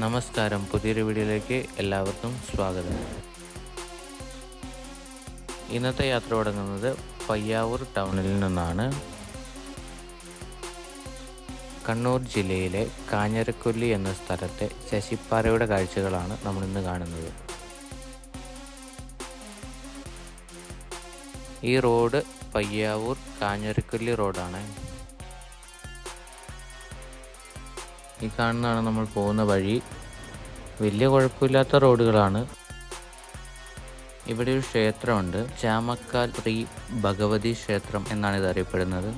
നമസ്കാരം. പുതിയൊരു വീഡിയോയിലേക്ക് എല്ലാവർക്കും സ്വാഗതം. ഇന്നത്തെ യാത്ര തുടങ്ങുന്നത് പയ്യാവൂർ ടൗണിൽ നിന്നാണ്. കണ്ണൂർ ജില്ലയിലെ കാഞ്ഞരക്കൊല്ലി എന്ന സ്ഥലത്തെ ശശിപ്പാറയുടെ കാഴ്ചകളാണ് നമ്മളിന്ന് കാണുന്നത്. ഈ റോഡ് പയ്യാവൂർ കാഞ്ഞരക്കൊല്ലി റോഡാണ്. ഈ കാണുന്നതാണ് നമ്മൾ പോകുന്ന വഴി. വലിയ കുഴപ്പമില്ലാത്ത റോഡുകളാണ്. ഇവിടെ ഒരു ക്ഷേത്രമുണ്ട്. ചാമക്കാൽ ശ്രീ ഭഗവതി ക്ഷേത്രം എന്നാണ് ഇത് അറിയപ്പെടുന്നത്.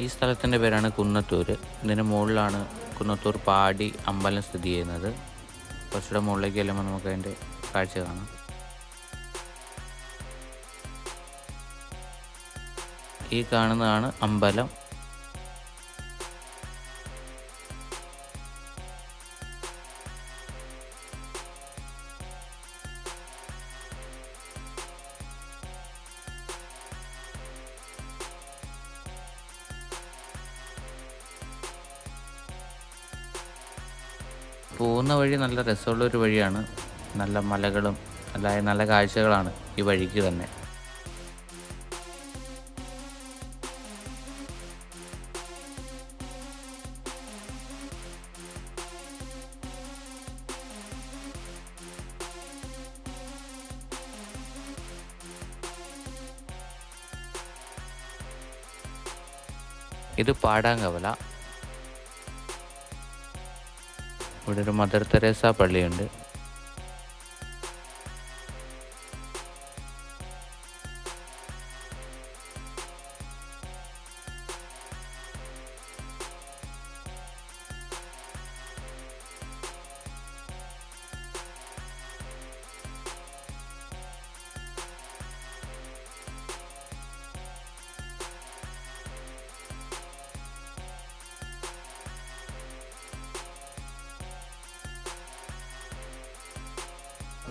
ഈ സ്ഥലത്തിന്റെ പേരാണ് കുന്നത്തൂർ ഇതിന് മുകളിലാണ് കുന്നത്തൂർ പാടി അമ്പലം സ്ഥിതി ചെയ്യുന്നത്. കുറച്ചുകൂടെ മുകളിലേക്ക് ചെല്ലുമ്പോൾ നമുക്ക് അതിന്റെ കാഴ്ച കാണാം. ഈ കാണുന്നതാണ് അമ്പലം. പോകുന്ന വഴി നല്ല രസമുള്ള ഒരു വഴിയാണ്. നല്ല മലകളും അല്ലാതെ നല്ല കാഴ്ചകളാണ് ഈ വഴിക്ക് തന്നെ. ഇത് പാടാങ്കവല. ഇവിടെ ഒരു മദർ തെരേസ പള്ളിയുണ്ട്.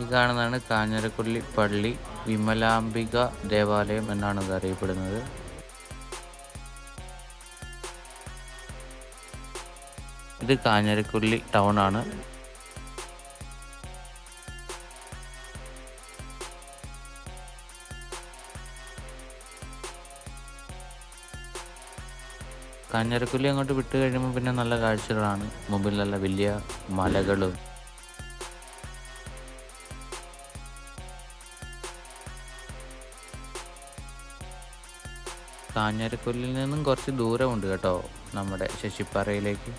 ഈ കാണുന്നതാണ് കാഞ്ഞിരക്കൊല്ലി പള്ളി വിമലാംബിക ദേവാലയം എന്നാണ് ഇത് അറിയപ്പെടുന്നത്. ഇത് കാഞ്ഞിരക്കൊല്ലി ടൗൺ ആണ്. കാഞ്ഞിരക്കൊല്ലി അങ്ങോട്ട് വിട്ട് കഴിയുമ്പോൾ പിന്നെ നല്ല കാഴ്ചകളാണ്. മുമ്പിൽ നല്ല വലിയ മലകളും കാഞ്ഞിരക്കൊല്ലിൽ നിന്നും കുറച്ച് ദൂരമുണ്ട് കേട്ടോ നമ്മുടെ ശശിപ്പാറയിലേക്ക്.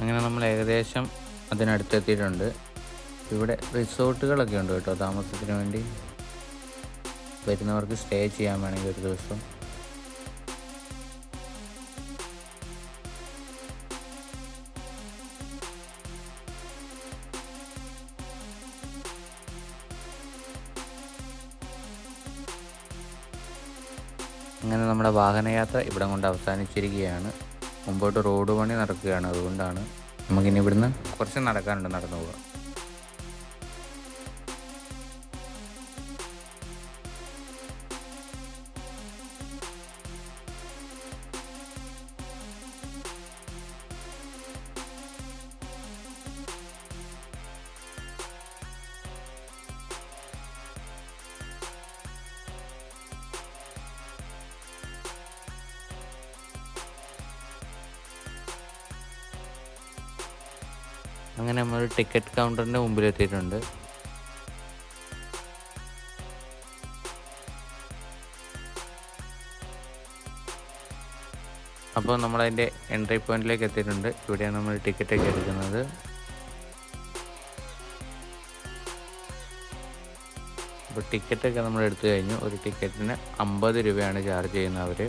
അങ്ങനെ നമ്മൾ ഏകദേശം അതിനടുത്തെത്തിയിട്ടുണ്ട്. ഇവിടെ റിസോർട്ടുകളൊക്കെ ഉണ്ട് കേട്ടോ താമസത്തിന് വേണ്ടി. വരുന്നവർക്ക് സ്റ്റേ ചെയ്യാൻ വേണമെങ്കിൽ ഒരു ദിവസം. അങ്ങനെ നമ്മുടെ വാഹനയാത്ര ഇവിടം കൊണ്ട് അവസാനിച്ചിരിക്കുകയാണ്. മുമ്പോട്ട് റോഡ് പണി നടക്കുകയാണ്. അതുകൊണ്ടാണ് നമുക്കിനി ഇവിടുന്ന് കുറച്ച് നടക്കാനുണ്ട് നടന്നു പോകാം അങ്ങനെ നമ്മൾ ടിക്കറ്റ് കൗണ്ടറിന്റെ മുമ്പിലെത്തിയിട്ടുണ്ട്. അപ്പോൾ നമ്മളതിന്റെ എൻട്രി പോയിന്റിലേക്ക് എത്തിയിട്ടുണ്ട്. ഇവിടെയാണ് നമ്മൾ ടിക്കറ്റൊക്കെ എടുക്കുന്നത്. അപ്പോൾ ടിക്കറ്റൊക്കെ നമ്മൾ എടുത്തു കഴിഞ്ഞു. ഒരു ടിക്കറ്റിന് അമ്പത് രൂപയാണ് ചാർജ് ചെയ്യുന്നത് അവർ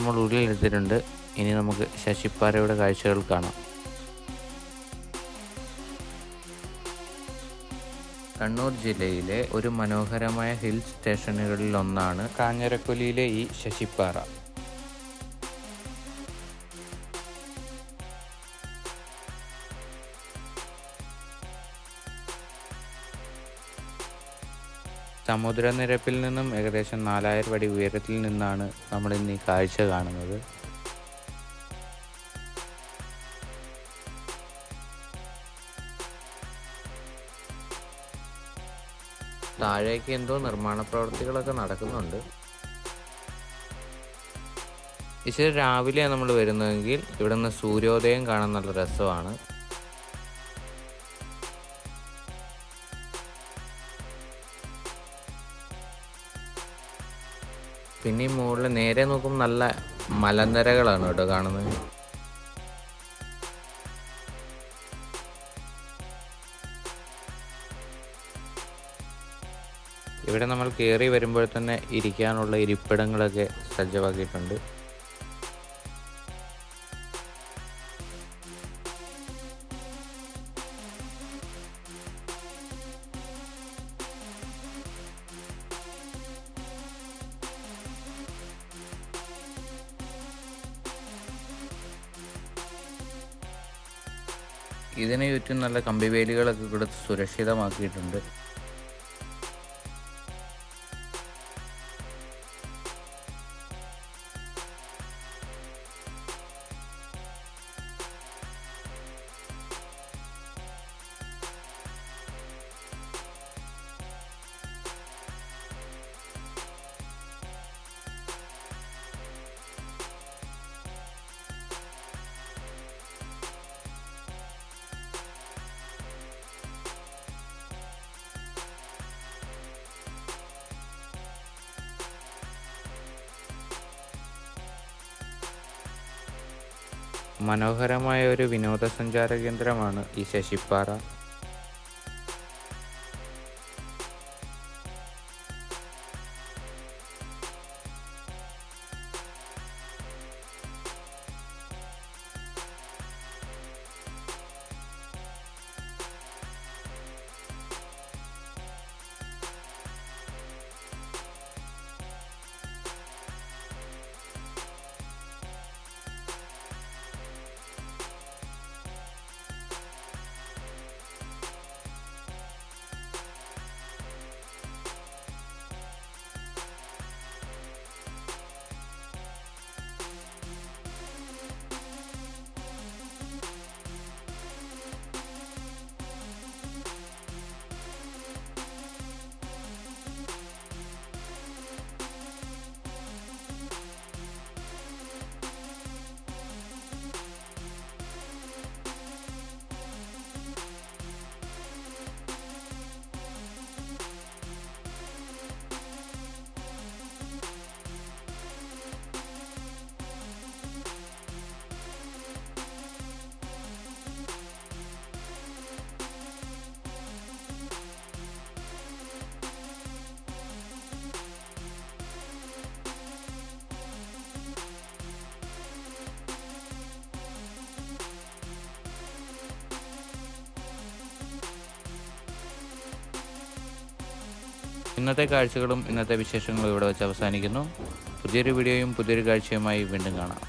നമ്മൾ ഉള്ളിലെടുത്തിട്ടുണ്ട് ഇനി നമുക്ക് ശശിപ്പാരയുടെ കാഴ്ചകൾ കാണാം. കണ്ണൂർ ജില്ലയിലെ ഒരു മനോഹരമായ ഹിൽ സ്റ്റേഷനുകളിൽ ഒന്നാണ് കാഞ്ഞിരക്കൊല്ലിയിലെ ഈ ശശിപ്പാറ. സമുദ്രനിരപ്പിൽ നിന്നും ഏകദേശം നാലായിരം അടി ഉയരത്തിൽ നിന്നാണ് നമ്മൾ ഇന്ന് ഈ കാഴ്ച കാണുന്നത്. താഴേക്ക് എന്തോ നിർമ്മാണ പ്രവർത്തികളൊക്കെ നടക്കുന്നുണ്ട്. ഇച്ചിരി രാവിലെയാണ് നമ്മൾ വരുന്നതെങ്കിൽ ഇവിടെ നിന്ന് സൂര്യോദയം കാണാൻ നല്ല രസമാണ്. പിന്നെ ഈ മുകളിൽ നേരെ നോക്കുമ്പോൾ നല്ല മലനിരകളാണ് കേട്ടോ കാണുന്നത്. ഇവിടെ നമ്മൾ കയറി വരുമ്പോൾ തന്നെ ഇരിക്കാനുള്ള ഇരിപ്പിടങ്ങളൊക്കെ സജ്ജമാക്കിയിട്ടുണ്ട്. ഇതിന് ചുറ്റും നല്ല കമ്പിവേലികളൊക്കെ കൊടുത്ത് സുരക്ഷിതമാക്കിയിട്ടുണ്ട്. മനോഹരമായ ഒരു വിനോദസഞ്ചാര കേന്ദ്രമാണ് ഈ ശശിപ്പാറ. ഇന്നത്തെ കാഴ്ചകളും ഇന്നത്തെ വിശേഷങ്ങളും ഇവിടെ വെച്ച് അവസാനിക്കുന്നു. പുതിയൊരു വീഡിയോയും പുതിയൊരു കാഴ്ചയുമായി വീണ്ടും കാണാം.